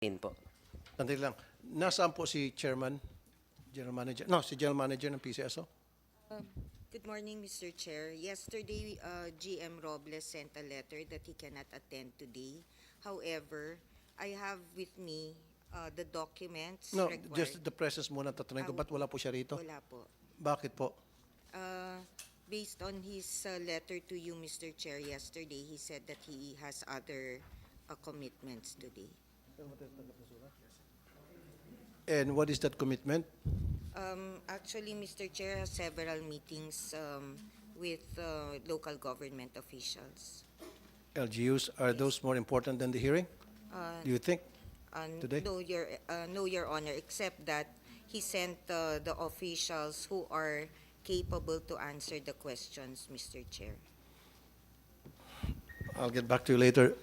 In po. Sandali lang. Nasaan po si chairman? General manager? No, si general manager ng PCSO? Good morning, Mr. Chair. Yesterday, uh, GM Robles sent a letter that he cannot attend today. However, I have with me uh, the documents No, required. just the presence muna tatanungin ko. Ah, Ba't wala po siya rito? Wala po. Bakit po? Uh, Based on his uh, letter to you, Mr. Chair, yesterday, he said that he has other uh, commitments today. And what is that commitment? Um, Actually, Mr. Chair has several meetings um, with uh, local government officials. LGUs, are those more important than the hearing? Uh, Do you think? Uh, Today? No, Your, uh, no, Your Honor, except that he sent uh, the officials who are capable to answer the questions, Mr. Chair. I'll get back to you later.